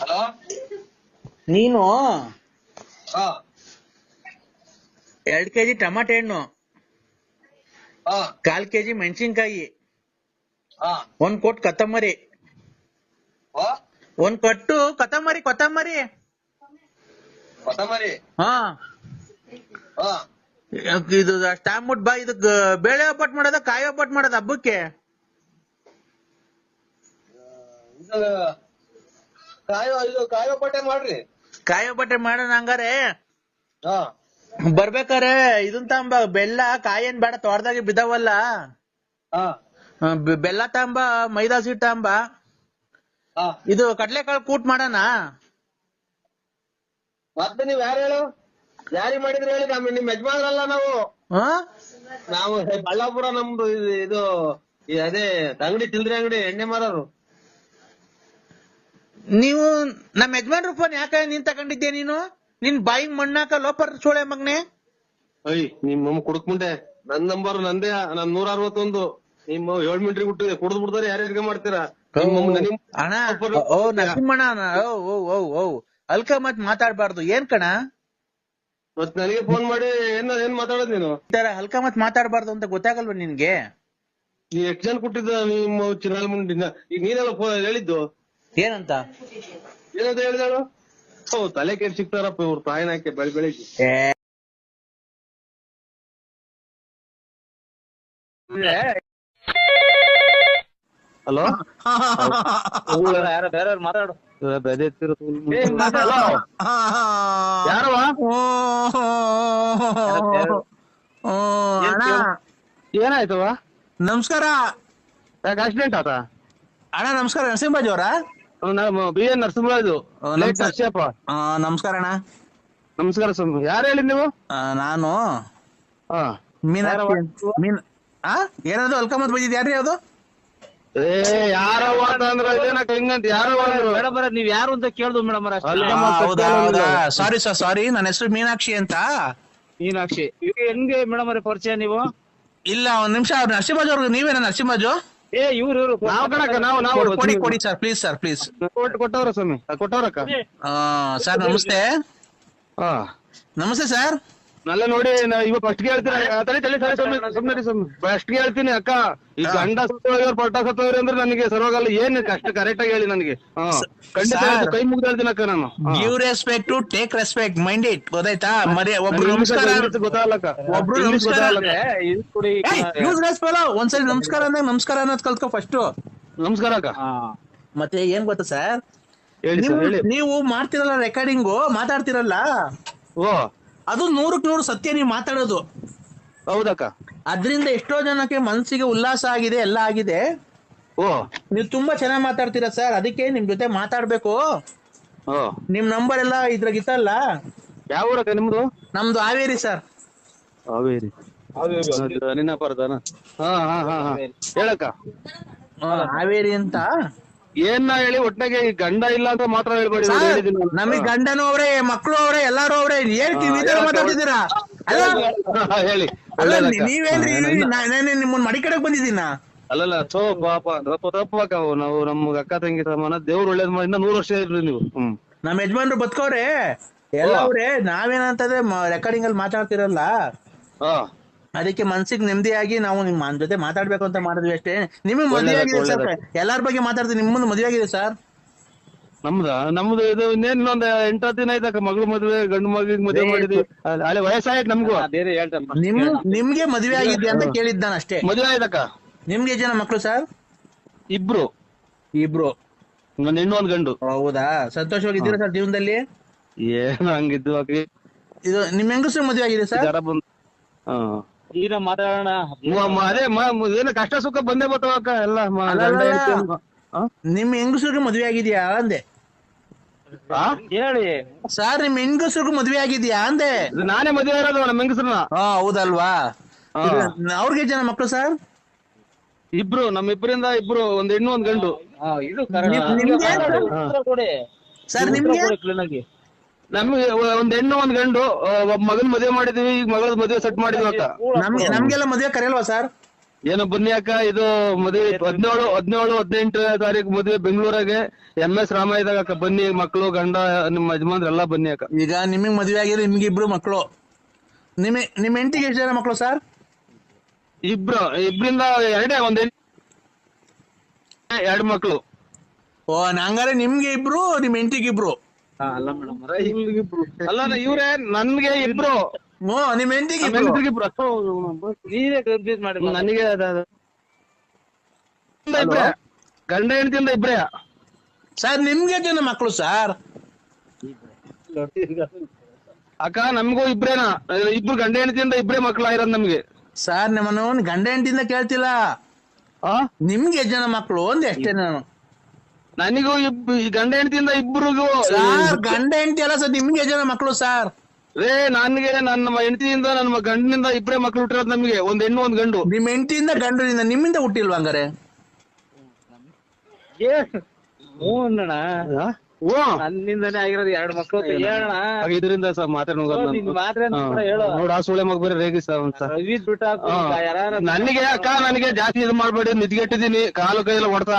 Hello? ನೀನು? ಹಾ. ಎರಡ್ ಕೆಜಿ ಟಮಾಟೆ ಹಣ್ಣು. ಕಾಲ್ ಕೆಜಿ ಮೆಣಸಿನ್ಕಾಯಿ. ಒಂದ್ ಕೊಟ್ಟು ಕೊತ್ತಂಬರಿ. ಒಂದ್ ಕೊಟ್ಟು ಕೊತ್ತಂಬರಿ ಕೊತ್ತಂಬರಿ. ಕೊತ್ತಂಬರಿ? ಹಾ. ಹಾ. ಇದು ಅಷ್ಟಾಗ್ಬಿಟ್ ಬಾ ಇದಕ್ ಬೇಳೆ ಒಬ್ಬಟ್ಟು ಮಾಡೋದ ಕಾಯಿ ಒಬ್ಬಟ್ಟು ಮಾಡೋದ ಹಬ್ಬಕ್ಕೆ? ಕಾಯೋ ಇದು ಕಾಯೋ ಬಟ್ಟೆ ಮಾಡ್ರಿ. ಕಾಯಿ ಬಟ್ಟೆ ಮಾಡೋಣ ಹಂಗಾರೆ? ಹಾ. ಬರ್ಬೇಕಾರೆ ಇದನ್ ತಾಂಬ ಬೆಲ್ಲ ಕಾಯಿ ಏನ್ ಬೇಡ ತೋಟದಾಗೆ ಬಿದ್ದಾವಲ್ಲ? ಹಾ. ಬೆ- ಬೆಲ್ಲ ತಾಂಬ ಮೈದಾ ಸೀಟ್ ತಾಂಬ. ಹಾ. ಇದು ಕಡ್ಲೆಕಾಳು ಕೂಟ್ ಮಾಡೋಣ? ಮತ್ತೆ ನೀವ್ ಯಾರು ಹೇಳು? ಯಾರಿ ಮಾಡಿದ್ರಿ ಹೇಳಿ ನಮ್ಮ ನಿಮ್ ಯಜಮಾನ್ರಲ್ಲ ನಾವು. ಹಾ? ನಾವು ಬಳ್ಳಾಪುರ ನಮ್ದು ಇದು ಇದು ಈ ಅದೇ ಅಂಗಡಿ ಚಿಲ್ಡ್ರೆ ಅಂಗಡಿ ಎಣ್ಣೆ ಮಾರೋರು. ನೀವು ನಮ್ಮ ಯಜಮಾನ್ರ ಫೋನ್ ಯಾಕೆ ನೀನ್ ತಗೊಂಡಿದ್ದೆ ನೀನು? ನಿನ್ ಬಾಯಿಗ್ ಮಣ್ಣಾಕ ಲೋಪರ್ ಸೋಳೆ ಮಗ್ನೆ? ಅಯ್ಯ ನಿಮ್ ಮಮ್ಮ ಕುಡುಕ್ ಮುಂಡೆ ನನ್ ನಂಬರ್ ನಂದೇ ನನ್ ನೂರ ಅರವತ್ತೊಂದು ನಿಮ್ಮ ಏಳ್ ಮೀಟರ್ ಹುಟ್ಟಿದೆ. ಕುಡ್ದು ಬಿಡ್ತಾರೆ ಯಾರು ಇಟ್ಕೊಂಡ್ ಮಾಡ್ತೀರಾ? ಅಣ್ಣ ಓ ನರಸಿಂಹಣ್ಣ ಓ ಓ ಓ ಓ. ಅಲ್ಕ ಮತ್ ಮಾತಾಡ್ಬಾರ್ದು. ಏನ್ ಕಣ? ಮತ್ ನನಗೆ ಫೋನ್ ಮಾಡಿ ಏನ್ ಏನ್ ಮಾತಾಡೋದ್ ನೀನು? ತರ ಹಲ್ಕ ಮತ್ ಮಾತಾಡ್ಬಾರ್ದು ಅಂತ ಗೊತ್ತಾಗಲ್ವಾ ನಿನ್ಗೆ? ನೀ ಎಷ್ಟ್ ಜನ ಕೊಟ್ಟಿದ್ದ ನಿಮ್ಮ ಚಿನ್ನಾಲ್ ಮುಂಡಿನ. ಈಗ ನೀನೆಲ್ಲ ಫೋನ್ ಹೇಳಿದ್ದು. ಏನಂತ? ಏನಂತ ಹೇಳಿದಾಳು? ಓ ತಲೆ ಕೆಡ್ ಸಿಗ್ತಾರಪ್ಪ ಇವ್ರ ತಾಯಿನಾಕೆ ಬೆಳ್ ಬೆಳಿಗ್ಗೆ. ಏ. ಹಲೋ? ಯಾರ ಬೇರೆಯವ್ರು ಮಾತಾಡು. ಯಾರವ ಅಣ್ಣ. ಏನಾಯ್ತವ ನಮಸ್ಕಾರ. ಯಾಕೆ ಆಕ್ಸಿಡೆಂಟ್ ಆತ? ಅಣ್ಣ ನಮಸ್ಕಾರ ನರಸಿಂಹಾಜಿ ಅವರ? ಬಿ ಎನ್ ನರಸಿಂಹರಾಜು ಲೈಟ್ ನಮಸ್ಕಾರ. ನರಸಿಯಪ್ಪ ನಮಸ್ಕಾರ ಅಣ್ಣ. ನಮಸ್ಕಾರ ಸ್ವಾಮಿ. ಯಾರು ಹೇಳಿ ನೀವು? ಆ, ನಾನು. ಹಾ. ಮೀನಾಕ್ಷಿ ಅಂತ- ಮೀನ್ ಆ? ಏನದು? ಅಲ್ಕ ಮತ್ ಬಂದಿದ್ ಯಾರ್ರಿ ಅದು? ಏ ಯಾರವ್ವ ಅಂದ್ರ ಇದೇನಕ್ಕ ಹಿಂಗಂತ ಯಾರವ್ವ ಅಂದ್ರು? ಮೇಡಮ್ ನೀವ್ ಯಾರು ಅಂತ ಕೇಳ್ದು ಮೇಡಮ್ ಆ, ಮತ್ತೆ ಹೌದಾ ಕೇಳೋದಿಲ್ಲ. ಹೌದಾ? ಸಾರಿ ಸರ್ ಸಾರಿ ನನ್ನ ಹೆಸರು ಮೀನಾಕ್ಷಿ ಅಂತ. ಮೀನಾಕ್ಷಿ. ಹೆಂಗೆ ಮೇಡಮ್ ಅವರೇ ಪರಿಚಯ ನೀವು? ಇಲ್ಲ ಒಂದ್ ನಿಮಿಷ ಅವ್ರು ನರಸಿಂಹರಾಜ್ ಅವ್ರಿಗೆ ನೀವೇನ ನರಸಿಂಹರಾಜು ಏ ಇವ್ರು ಇವ್ರು ನಾವು ಕಣಕ್ಕ ನಾವು ನಾವು ಕೊಡಿ, ಕೊಡಿ ಸರ್ ಪ್ಲೀಸ್ ಸರ್ ಪ್ಲೀಸ್ ಕೊಟ್ಟು ಕೊಟ್ಟವ್ರ ಸ್ವಾಮಿ ಆ, ಕೊಟ್ಟವ್ರಕ್ಕ ಸರ್ ನಮಸ್ತೆ. ಹಾ. ನಮಸ್ತೆ ಸರ್. ನಲ್ಲ ನೋಡಿ ನಾ ಇವಾಗ ಫಸ್ಟ್ ಹೇಳ್ತೀನಿ ಆ, ತಲೆ ತಡಿ ಸುಮ್ಮನೆ ಸುಮ್ಮನೆ ಸ್ವಾಮಿ ಫಸ್ಟ್ ಹೇಳ್ತೀನಿ ಅಕ್ಕ. ಈ ಗಂಡ ಸತ್ತೋಗ್ಯವ್ರು ಪಟ್ಟ ಸತ್ತೋಗ್ರಿ ಅಂದ್ರೆ ನನಗೆ ಸರ್ವಾಗಲ್ಲ ಏನ್ ಕಷ್ಟ ಕರೆಕ್ಟ್ ಆಗಿ ಹೇಳಿ ನನಗೆ. ಹಾ. ಖಂಡಿತ. ಹೇಳ್ತೀನಿ, ಕೈ ಮುಗ್ದು ಹೇಳ್ತೀನಿ ಅಕ್ಕ ನಾನು. Give respect to take respect mind it ಗೊತ್ತಾಯ್ತಾ? ಮರಿ ಒಬ್ರು ನಮಸ್ಕಾರ. ಗೊತ್ತಾಗಲ್ಲ ಗೊತ್ತಾಗಲ್ಲಕ್ಕ ಒಬ್ರು ಇಂಗ್ಲಿಷ್ ನಮಸ್ಕಾರ ಕೊಡಿ ಯೂಸ್ ರೆಸ್ಪೆಲ್ಲ ಒಂದ್ಸರಿ ನಮಸ್ಕಾರ ಅಂದಾಗ ನಮಸ್ಕಾರ ಅನ್ನೋದ್ ಕಲ್ತ್ಕೊ ಫಸ್ಟ್ ನಮಸ್ಕಾರ ಅಕ್ಕ. ಮತ್ತೆ ಏನ್ ಗೊತ್ತಾ ಸರ್ ಹೇಳಿ ಸರ್ ಹೇಳಿ. ನೀವು ಮಾಡ್ತಿರಲ್ಲ ರೆಕಾರ್ಡಿಂಗು ಮಾತಾಡ್ತಿರಲ್ಲ? ಓ. ಅದು ನೂರಕ್ ನೂರು ಸತ್ಯ ನೀವು ಮಾತಾಡೋದು. ಹೌದಕ್ಕ. ಅದರಿಂದ ಎಷ್ಟೋ ಜನಕ್ಕೆ ಮನಸ್ಸಿಗೆ ಉಲ್ಲಾಸ ಆಗಿದೆ ಎಲ್ಲ ಆಗಿದೆ. ಓ. ನೀವು ತುಂಬಾ ಚೆನ್ನಾಗಿ ಮಾತಾಡ್ತೀರಾ ಸರ್ ಅದಕ್ಕೆ ನಿಮ್ ಜೊತೆ ಮಾತಾಡ್ಬೇಕು. ಓ. ನಿಮ್ ನಂಬರ್ ಎಲ್ಲ ಇದ್ರಾಗ ಇತ್ತಲ್ಲ ಯಾವ ಊರಕ್ಕ ನಿಮ್ದು? ನಮ್ದು ಹಾವೇರಿ ಸರ್. ಹಾವೇರಿ. ನಿನ್ನ ಪರದಾನ ಹಾ ಹಾ ಹಾ ಹಾ. ಹೇಳಕ್ಕ. ಹಾವೇರಿ ಅಂತ. ಏನ್ ಹೇಳಿ ಒಟ್ನಾಗೆ ಈ ಗಂಡ ಇಲ್ಲ ಅಂತ ಮಾತ್ರ ಹೇಳ್ಬೇಡಿ ನಾನು. ನಮಗ್ ಗಂಡನು ಅವ್ರೆ ಮಕ್ಕಳು ಅವ್ರೆ ಎಲ್ಲಾರು ಅವ್ರೆ ಏನ್ ಈ ತರ ಮಾತಾಡ್ತಿದ್ದೀರಾ ಅಲ್ಲ ಹೇಳಿ ಅಲ್ಲ ಒಳ್ಳೇದಕ್ಕ. ನೀವೇನ್ರಿ. ನಾನು ನಿಮ್ಮನ್ನ ಮಡಿ ಕಡೆಗ್ ಬಂದಿದ್ದೀನ ಅಲ್ಲಲ್ಲ ಸೋ ಪಾಪ ತಪ್ಪು ತಪ್ಪು ಅಕ್ಕ ಅವು. ನಾವು ನಮ್ಮ ಅಕ್ಕ ತಂಗಿ ಸಮಾನ ದೇವ್ರು ಒಳ್ಳೇದ್ ಮಾಡಿ ಇನ್ನ ನೂರು ವರ್ಷ ಇರ್ರಿ ನೀವು ಹ್ಮ್ ನಮ್ಮ ಯಜಮಾನ್ರು ಬದುಕೋರೆ ಎಲ್ಲ ಅವ್ರೆ ನಾವೇನಂತಂದ್ರೆ ರೆಕಾರ್ಡಿಂಗ್ ಅಲ್ಲಿ ಮಾತಾಡ್ತಿರಲ್ಲ ಹಾ ಅದಕ್ಕೆ ಮನ್ಸಿಗೆ ನೆಮ್ಮದಿಯಾಗಿ ನಾವು ನಿಮ್ಮ ಜೊತೆ ಮಾತಾಡ್ಬೇಕು ಅಂತ ಮಾಡಿದ್ವಿ ಅಷ್ಟೇ. ನಿಮಗೆ ಮದುವೆ ಆಗಿದೆ ಸರ್. ಎಲ್ಲಾರ ಬಗ್ಗೆ ಮಾತಾಡ್ತೀನಿ. ನಿಮ್ಮ ಮುಂದೆ ಮದುವೆ ಆಗಿದೆ ಸರ್. ನಮ್ದ? ನಮ್ದು ಇದು ಇನ್ನೇನ್ ಇನ್ನೊಂದ್ ಎಂಟು ಹತ್ತು ದಿನ ಐತಕ್ಕ ಮಗಳು ಮದ್ವೆ ಗಂಡು ಮಗಳಿಗೆ ಮದ್ವೆ ಮಾಡಿದ್ವಿ. ಅಲ್ಲಿ ವಯಸ್ಸಾಯ್ತು ನಮ್ಗೂ. ಬೇರೆ ಹೇಳ್ತಾರೆ ನಿಮ್ ನಿಮ್ಗೆ ಮದ್ವೆ ಆಗಿದೆ ಅಂತ ಕೇಳಿದ್ದ ನಾನು ಅಷ್ಟೇ. ಮದ್ವೆ ಆಯ್ತಕ್ಕ. ನಿಮ್ಗೆ ಎಷ್ಟ್ ಜನ ಮಕ್ಳು ಸರ್? ಇಬ್ರು. ಇಬ್ರು. ಒಂದ್ ಹೆಣ್ಣು ಒಂದ್ ಗಂಡು. ಹೌದಾ? ಸಂತೋಷವಾಗಿದ್ದೀರಾ ಸರ್ ಜೀವನದಲ್ಲಿ? ಏನ್ ಹಂಗಿದ್ದು ಅಕ್ಕ. ಇದು ನಿಮ್ ಹೆಂಗಸ್ರು ಮದ್ವೆ ಆಗಿದೆ ಸರ್? ಜರ ಬಂದ್ ಹಾ. ಈಗ ಮಾತಾಡೋಣ ಅದೇ ಏನು ಕಷ್ಟ ಸುಖ ಬಂದೇ ಬರ್ತಾವಕ್ಕ ಎಲ್ಲ ಮ- ಅಲ್ಲ, ಗಂಡ ಅಲ್ಲ. ಹೆಂಡ್ತಿ ಅನ್ಕೊ. ಆ? ನಿಮ್ ಹೆಂಗಸ್ರಿಗೆ ಮದ್ವೆ ಆಗಿದ್ಯಾ ಅಂದೆ ಆ? ಹೇಳಿ ಸರ್ ನಿಮ್ ಹೆಂಗಸ್ರಿಗೂ ಮದ್ವೆ ಆಗಿದ್ಯಾ ಅಂದೆ ಇದು ನಾನೇ ಮದ್ವೆ ಇರೋದು ನಮ್ಮ ಹೆಂಗಸ್ರನ್ನ ಹಾ ಹೌದಲ್ವಾ ಹಾ. ಅವ್ರಿಗೆ ಜನ ಮಕ್ಕಳು ಸರ್ ಇಬ್ರು ನಮ್ಮ ಇಬ್ಬರಿಂದ ಇಬ್ರು ಒಂದ್ ಹೆಣ್ಣು ಒಂದ್ ಗಂಡು ಇದು ನಿಮ್- ನಿಮ್ಗೆ? ಉತ್ತರ ಕೊಡಿ ಸರ್ ನಿಮ್ಗೆ ಕ್ಲೀನ್ ಆಗಿ ನಮ್ಗೆ ಒಂದ್ ಹೆಣ್ಣು ಒಂದ್ ಗಂಡು ಒಬ್ಬ ಮಗನ್ ಮದ್ವೆ ಮಾಡಿದ್ವಿ ಈಗ ಮಗಳ ಮದ್ವೆ ಸೆಟ್ ಮಾಡಿದ್ವಿ ಅಂತ. ನಮ್ಗೆ ನಮ್ಗೆಲ್ಲ ಮದ್ವೆ ಕರೆಯಲ್ವಾ ಸರ್? ಏನೋ ಬನ್ನಿ ಅಕ್ಕ ಇದು ಮದುವೆ ಹದಿನೇಳು ಹದಿನೇಳು ಹದಿನೆಂಟನೇ ತಾರೀಕು ಮದುವೆ ಬೆಂಗಳೂರಾಗೆ. ಎಂ ಎಸ್ ರಾಮಾಯದಾಗ ಅಕ್ಕ ಬನ್ನಿ ಮಕ್ಕಳು ಗಂಡ ನಿಮ್ಮ ಯಜಮಾನ್ರು ಎಲ್ಲಾ ಬನ್ನಿ ಅಕ್ಕ. ಈಗ ನಿಮಗೆ ಮದ್ವೆ ಆಗಿರೋ ನಿಮ್ಗೆ ಇಬ್ರು ಮಕ್ಕಳು ನಿಮ್ಮ ನಿಮ್ಮ ಹೆಂಡತಿಗೆ ಎಷ್ಟು ಜನ ಮಕ್ಕಳು ಸರ್? ಇಬ್ರು ಇಬ್ರಿಂದ ಎರಡೇ ಒಂದ್ ಎರಡು ಎರಡ್ ಮಕ್ಳು. ಓ ನಂಗಾರೆ ನಿಮ್ಗೆ ಇಬ್ರು ನಿಮ್ಮ ಹೆಂಡತಿಗೆ ಇಬ್ರು? ಅಲ್ಲ ಮೇಡಮ್. ಅಲ್ಲ ಇವ್ರೆ ನನ್ಗೆ ಇಬ್ರು. ನಿಮ್ ಹೆಂಡತಿಗೆ ನೀವೇ ಕನ್ಫ್ಯೂಸ್ ಮಾಡಿ ನನಗೆ ಇಬ್ರೇ ಗಂಡ ಹೆಂಡತಿಯಿಂದ ಇಬ್ರೇ. ಸರ್ ನಿಮ್ಗೆ ಜನ ಮಕ್ಕಳು ಸರ್? ಅಕ್ಕ ನಮಗೂ ಇಬ್ರೇನಾ? ಇಬ್ರು ಗಂಡ ಹೆಂಡತಿಯಿಂದ ಇಬ್ರೇ ಮಕ್ಳು ಆಗಿರೋದು ನಮ್ಗೆ. ಸರ್ ನಿಮ್ಮನ್ನು ಗಂಡ ಹೆಂಡತಿಯಿಂದ ಕೇಳ್ತಿಲ್ಲ. ಆ? ನಿಮ್ಗೆ ಎಷ್ಟ್ ಜನ ಮಕ್ಕಳು ಒಂದ್ ಎಷ್ಟೇ ನಾನು? ನನಗೂ ಇಬ್ ಈ ಗಂಡ ಹೆಂಡತಿಯಿಂದ ಇಬ್ಬರಿಗೂ ಸರ್ ಗಂಡ ಹೆಂಡತಿ ಅಲ್ಲ ಸರ್ ನಿಮ್ಗೆ ಜನ ಮಕ್ಕಳು ಸರ್. ರೇ ನನ್ಗೆ ನನ್ನ ಹೆಂಡತಿಯಿಂದ ನನ್ನ ಗಂಡನಿಂದ ಇಬ್ಬರೇ ಮಕ್ಳು ಹುಟ್ಟಿರೋದು ನಮಗೆ ಒಂದ್ ಹೆಣ್ಣು ಒಂದ್ ಗಂಡು. ನಿಮ್ ಹೆಂಡತಿಯಿಂದ ಗಂಡನಿಂದ ನಿಮ್ಮಿಂದ ಹುಟ್ಟಿಲ್ವಾ ಹಂಗಾರೆ? ಹ್ಞೂ ಅಣ್ಣ. ಓ! ನನ್ನಿಂದನೇ ಆಗಿರೋದು ಎರಡು ಮಕ್ಕಳು ಹೇಳೋಣ. ಇದರಿಂದ ಮಾತ್ರೆ ನಿನ್. ಮಾತ್ರ ಅಂತ ಕೂಡ ಹೇಳು. ನೋಡ ಆ ಸುಳೆ ಮಗ ಬೇರೆ ರೇಗಿಸ ಅಂತ. ರವಿ ಬಿಟ್ಟಾಕು ಯಾರು ನನಗೆ ಅಕ್ಕ ನನಗೆ ಜಾಸ್ತಿ ಇದು ಮಾಡ್ಬೇಡಿ ನಿದ್ಗೆಟ್ಟಿದೀನಿ ಕಾಲು ಕೈಯೆಲ್ಲ ಹೊಡ್ತಾ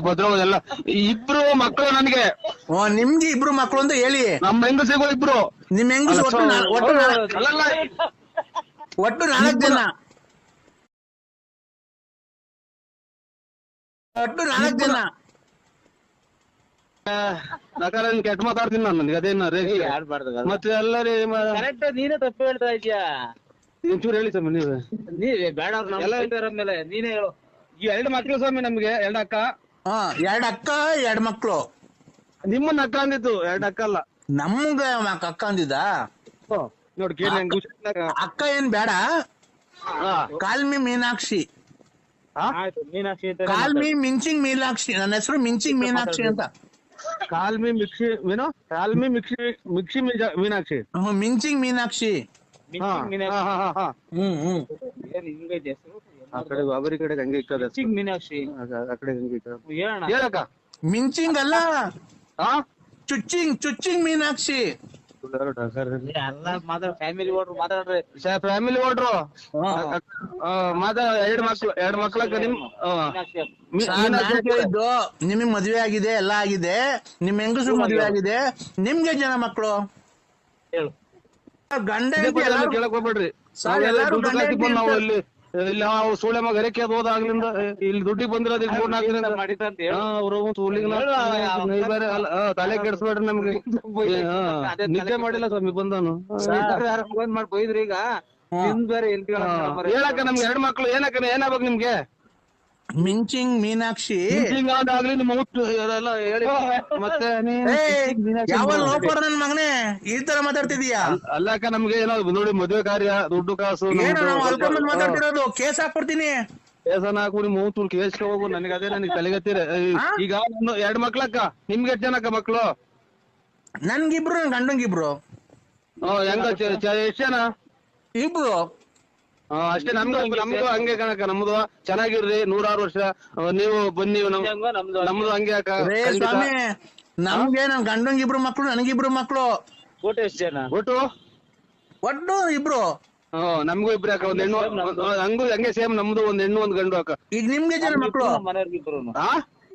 ಭದ್ರ ಎಲ್ಲ. ಇಬ್ರು ಮಕ್ಕಳು ನನಗೆ. ಓ ನಿಮ್ಗೆ ಇಬ್ರು ಮಕ್ಕಳು ಅಂತ ಹೇಳಿ. ನಮ್ಮ ಹೆಂಗಸಿಗೂ ಇಬ್ರು. ನಿಮ್ ಹೆಂಗಸ ಒಟ್ಟು ನಾ- ಒಟ್ಟು ಅಲ್ಲಲ್ಲ ಒಟ್ಟು ನಾಲ್ಕು ಜನ. ಒಟ್ಟು ನಾಲ್ಕು ಜನ. ನನ್ ಕೆಟ್ಟ ಮಾತಾಡ್ತೀನಿ ನಾನು ನನಗೆ ಅದೇನ ರೇಗಿ ಆಡ್ಬಾರ್ದು ಮತ್ತೆ ಎಲ್ಲರಿ ಕರೆಕ್ಟ್ ನೀನೇ ತಪ್ಪು ಹೇಳ್ತಾ ಇದೀಯಾ ಒಂಚೂರು ಹೇಳಿ ಸ್ವಾಮಿ ನೀವೇ. ನೀವೇ ಬೇಡ ಎಲ್ಲ ಮೇಲೆ ನೀನೇ ಹೇಳು. ಈ ಎರಡು ಮಕ್ಳು ಸ್ವಾಮಿ ನಮ್ಗೆ ಎರಡು ಅಕ್ಕ. ಹಾ ಎರಡ್ ಅಕ್ಕ ಎರಡು ಮಕ್ಳು. ನಿಮ್ಮನ್ನ ಅಕ್ಕ ಅಂದಿತ್ತು ಎರಡು ಅಕ್ಕ ಅಲ್ಲ. ನಮ್ಗ ಅಕ್ಕ ಅಂದಿದ್ದ? ನೋಡಿ ಕೇಳಿ ನಂಗೆ ಅಕ್ಕ ಏನ್ ಬೇಡ? ಹಾ. Call me Meenakshi. ಆಯ್ತು ಮೀನಾಕ್ಷಿ ಅಂತ ಕಾಲ್ಮಿ ಮಿಂಚಿಂಗ್ ಮೀನಾಕ್ಷಿ ನನ್ನ ಹೆಸರು ಮಿಂಚಿಂಗ್ ಮೀನಾಕ್ಷಿ ಅಂತ. Call me mixie call call me mixie mixie ಮೀಜ- Meenakshi. ಹ್ಮ್, ಮಿಂಚಿಂಗ್ ಮೀನಾಕ್ಷಿ. ಹಾ, ಮೀನಾಕ್ಷಿ. ಹಾ, ಹಾ, ಹಾ, ಹಾ. ಹ್ಮ್ ಹ್ಮ್. ಏನ್ ಹಿಂಗೈತೆ ಆ ಕಡೆ ಬಾಬರಿ ಕಡೆ ಹಂಗೆ ಇಕ್ಕದ ಮೀನಾಕ್ಷಿ. ಆ ಕಡೆ ಹಂಗೆ ಇಕ್ಕದ ಹೇಳೋಣ ಹೇಳಕ್ಕ. ಮಿಂಚಿಂಗ್ ಅಲ್ಲ. ಹಾ ಚುಚ್ಚಿಂಗ್ ಚುಚ್ಚಿಂಗ್ ಮೀನಾಕ್ಷಿ. ಎಲ್ಲ ಮಾತಾಡ ಫ್ಯಾಮಿಲಿ ಓಡ್ರು ಮಾತಾಡ್ರಿ. ಫ್ಯಾಮಿಲಿ ಓಡ್ರು. ಮಾತ ಎರಡ್ ಮಕ್ಳು ಎರಡ್ ಮಕ್ಳ ನಿಮ್ ನಿಮಗ್ ಮದ್ವೆ ಆಗಿದೆ ಎಲ್ಲ ಆಗಿದೆ ನಿಮ್ ಹೆಂಗಸು ಮದ್ವೆ ಆಗಿದೆ ನಿಮ್ಗೆ ಜನ ಮಕ್ಕಳು ಹೇಳು. ಗಂಡ ಎಲ್ಲಾರು- ಎಲ್ಲ ಕೇಳಕ್ ಹೋಗ್ಬೇಡ್ರಿ. ಎಲ್ಲಾರು ಗಂಡ ಇಲ್ಲಿ ನಾವು ಸೂಳೆ ಮಗ ಹರಕೆ ಅದು ಹೋದಾಗ್ಲಿಂದ ಇಲ್ಲಿ ದುಡ್ಡಿಗೆ ಬಂದಿರೋದು ಮೂರ್ ನಾಲ್ಕು ದಿನ ಅವ್ರು ಅಲ್ಲ, ತಲೆ ಕೆಡಿಸ್ಬೇಡ್ರಿ ನಮ್ಗೆ. ನಿದ್ದೆ ಮಾಡಿಲ್ಲ ಸ್ವಾಮಿ ಬಂದನು ಮಾಡಿ ಬೈದ್ರಿ ಈಗ. ನಿಮ್ ಬೇರೆ ಹೇಳಕ್ಕ ನಮ್ಗೆ ಎರಡ್ ಮಕ್ಳು ಏನಕ್ಕ ಏನಾಗ್ಬೇಕು ನಿಮ್ಗೆ? ಮಿಂಚಿಂಗ್ ಮೀನಾಕ್ಷಿ. ಹಿಂಗಾದಾಗ್ಲಿ ನಿಮ್ಮ ಹುಟ್ಟು ಎಲ್ಲ ಹೇಳಿ. ಮತ್ತೆ ಯಾವ ಲೋಪರ್ ನನ್ ಮಗನೇ? ಈ ತರ ಮಾತಾಡ್ತಿದೀಯಾ? ಅಲ್ಲಕ್ಕ ನಮ್ಗೆ ಏನೋ ನೋಡಿ ಮದುವೆ ಕಾರ್ಯ ದುಡ್ಡು ಕಾಸು ಮಾತಾಡ್ತಿರೋದು? ಕೇಸ್ ಹಾಕ್ಬಿಡ್ತೀನಿ. ಕೇಸನ ಹಾಕು ನಿಮ್ಮ ಮೂತು ಕೇಸ್ ಹೋಗು ನನಗೆ ಅದೇ ನನಗೆ ತಲೆಗತ್ತಿರ ಈಗ ಎರಡ್ ಮಕ್ಳಕ್ಕ ನಿಮ್ಗೆ ಎಷ್ಟು ಜನಕ್ಕ ಮಕ್ಳು? ನನ್ಗಿಬ್ರು ನನ್ ಗಂಡಂಗಿಬ್ರು. ಹೆಂಗ ಎಷ್ಟ್ ಜನ? ಇಬ್ರು. ಹಾ, ಅಷ್ಟೇ ನಮ್ದು ನಮ್ದು ಹಂಗೆ ಕಣಕ್ಕ ನಮ್ದು ಚೆನ್ನಾಗಿರ್ರಿ ನೂರಾರು ವರ್ಷ ಆ, ನೀವು ಬನ್ನಿ ನಮ್- ಹೆಂಗೋ ನಮ್ದು ನಮ್ದು ಹಂಗೆ ಅಕ್ಕ. ರೇ ಖಂಡಿತ. ಸ್ವಾಮಿ ಇಬ್ರು ನನ್ ಮಕ್ಳು ನನಗಿಬ್ರು ಮಕ್ಳು. ಒಟ್ಟು ಎಷ್ಟು ಜನ? ಒಟ್ಟು? ಒಟ್ಟು ಇಬ್ರು. ಹ್ಮ್ ನಮ್ಗೂ ಇಬ್ರು ಅಕ್ಕ ಒಂದ್ ಹೆಣ್ಣು ಹಂಗು ಹಂಗೂ ಹಂಗೆ ಸೇಮ್ ನಮ್ದು ಒಂದ್ ಹೆಣ್ಣು ಒಂದ್ ಗಂಡು ಅಕ್ಕ. ಈಗ ನಿಮ್ಗೆ ಜನ ಮಕ್ಳು? ಮನೆಯವ್ರಿಗಿಬ್ರು ಆ?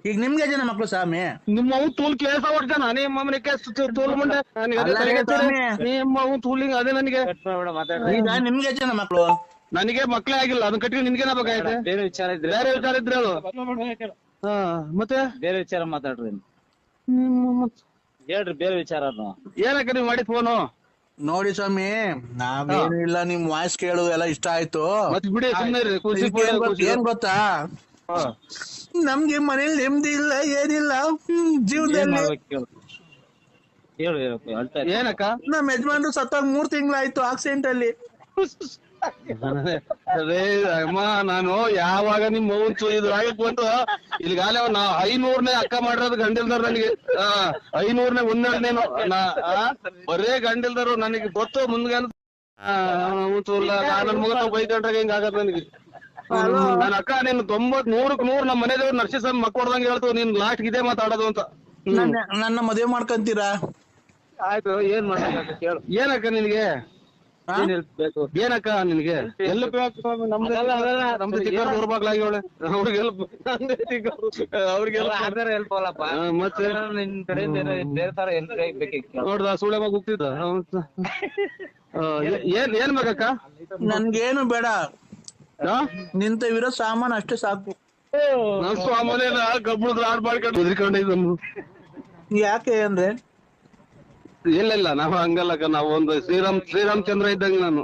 ಈಗ ನಿಮ್ಗೆ ಜನ ಮಕ್ಳು ಸ್ವಾಮಿ? ನಿಮ್ಮ ಅವು ತೂಲ್ ಕೇಸ ಹೊಡ್ತಾನ ನಿಮ್ಮ ಅಮ್ಮನ ಕೇಸ್ ತೂಲ್ ಮುಂಡೆ ನನಗೆ ಅದೇ ಅಲ್ಲ ತಲೆಗೆ ಸ್ವಾಮಿ. ನಿಮ್ಮ ಅವು ತೂಲಿಂಗ್ ಅದೇ ನನಗೆ. ಕಟ್ ಮಾಡ್ಬೇಡ ಮಾತಾಡ್ರಿ ಈಗ ನಿಮ್ಗೆ ಜನ ಮಕ್ಳು? ನನಗೆ ಮಕ್ಳೇ ಆಗಿಲ್ಲ ಅದನ್ನ ಕಟ್ಟಿ ನಿನ್ಗೇನ ಬೇಕಾಗೈತೆ ಬೇರೆ ವಿಚಾರ ಇದ್ರೆ ಬೇರೆ ವಿಚಾರ ಇದ್ರೆ ಅದು ಹಾ ಮತ್ತೆ? ಬೇರೆ ವಿಚಾರ ಮಾತಾಡ್ರಿ. ನಿಮ್ಮ ಹೇಳ್ರಿ ಬೇರೆ ವಿಚಾರ ಏನಕ್ಕ ನೀವು ಮಾಡಿ ಫೋನು ನೋಡಿ ಸ್ವಾಮಿ ನಾವೇನು ಇಲ್ಲ ನಿಮ್ ವಾಯ್ಸ್ ಕೇಳೋದು ಎಲ್ಲ ಇಷ್ಟ ಆಯ್ತು. ಮತ್ ಬಿಡಿ ಇರಿ, ಖುಷಿ ಏನ್ ಗೊತ್ತ್- ಏನ್ ಗೊತ್ತಾ? ಹಾ. ನಮ್ಗೆ ಮನೇಲಿ ನೆಮ್ಮದಿ ಇಲ್ಲ ಏನಿಲ್ಲ. ಹ್ಮ್, ಜೀವನದಲ್ಲಿ. ಏನಕ್ಕ? ನಮ್ ಯಜಮಾನ್ರು ಸತ್ತಾಗ ಮೂರ್ ತಿಂಗಳಾಯ್ತು ಆಕ್ಸಿಡೆಂಟ್ ಅಲ್ಲಿ. ಅದೇ ಅಮ್ಮ ನಾನು ಯಾವಾಗ ನಿಮ್ ಮೌನ್ ಇದ್ರಾಗ ಆಗಕ್ ಬಂತು ಇಲ್ಲಿಗಾಲೆ ನಾ ಐನೂರ್ನೇ ಅಕ್ಕ ಮಾಡಿರೋದು ಗಂಡಿಲ್ದಾರ ನನಗೆ. ಆ, ಐನೂರ್ನೇ ಒಂದೆರಡನೇನು ನಾ ಬರೇ ಗಂಡಿಲ್ದಾರು ನನಗೆ ಗೊತ್ತು ಮುಂದ್ಗೆ ಆ ನನ್ನ ಮಗ ಬೈಕೊಂಡ್ರೆ ಹಿಂಗ ಆಗತ್ ನನಗೆ? ನನ್ನ ಅಕ್ಕ ನೀನು ತೊಂಬತ್ ನೂರಕ್ ನೂರ್ ನಮ್ಮ ಮನೆ ದೇವ್ರು ನರ್ಸಿಸಮ್ ಮಕ್ಕೊಡ್ದಂಗ ಹೇಳ್ತು ನೀನ್ ಲಾಸ್ಟ್ ಇದೇ ಮಾತಾಡೋದು ಅಂತ. ನನ್ನ ಮದುವೆ ಮಾಡ್ಕೊಂತೀರಾ? ಆಯ್ತು ಏನ್ ಮಾಡ್ಬೇಕು ಕೇಳು. ಏನಕ್ಕ ನಿನಗೆ? ಏನ್ help ಬೇಕು? ಏನಕ್ಕ ನಿನ್ಗೆ? ಎಲ್ಲಿ ಬೇಕು ನಮ್ದು ಅದಲ್ಲ, ಅದಲ್ಲ. ನಮ್ದು ಚಿಕ್ಕವ್ರು ಊರ್ಬಾಗ್ಲಾಗಿ ಅವಳೆ. ಅವ್ರಿಗೆ ಹೆಲ್ಪ್ ಹೆಲ್ಪ್ help. ಅಲ್ಲಪ್ಪ. ಹಾ, ಮತ್ತೆ? ಏನೋ ನಿನ್ ಕಡೆ ಬೇರೆ ತರ ಬೇಕಿತ್ತು. ನೋಡ್ದ ಸೂಳೆ ಮಗ ಹೋಗ್ತಿದ್ದ? ಅವ್ನು- ಆ, ಏ- ಏನ್ ಏನ್ ಬೇಕಕ್ಕ ನನ್ಗೇನು ಬೇಡ. ಆ? ನಿಂತ ಇರೋ ಸಾಮಾನು ಅಷ್ಟೇ ಸಾಕು. ಸ್ವಾಮನೇನ ಕಬ್ಬುಳದ ಆಡ್ ಮಾಡ್ಕೊಂಡು ಯಾಕೆ ಅಂದ್ರೆ ಇಲ್ಲ ಇಲ್ಲ ನಾವು ಹಂಗಲ್ಲಕ್ಕ ನಾವು ಒಂದು ಶ್ರೀರಾಮ್ ಶ್ರೀರಾಮ್ ಚಂದ್ರ ಇದ್ದಂಗ್ ನಾನು.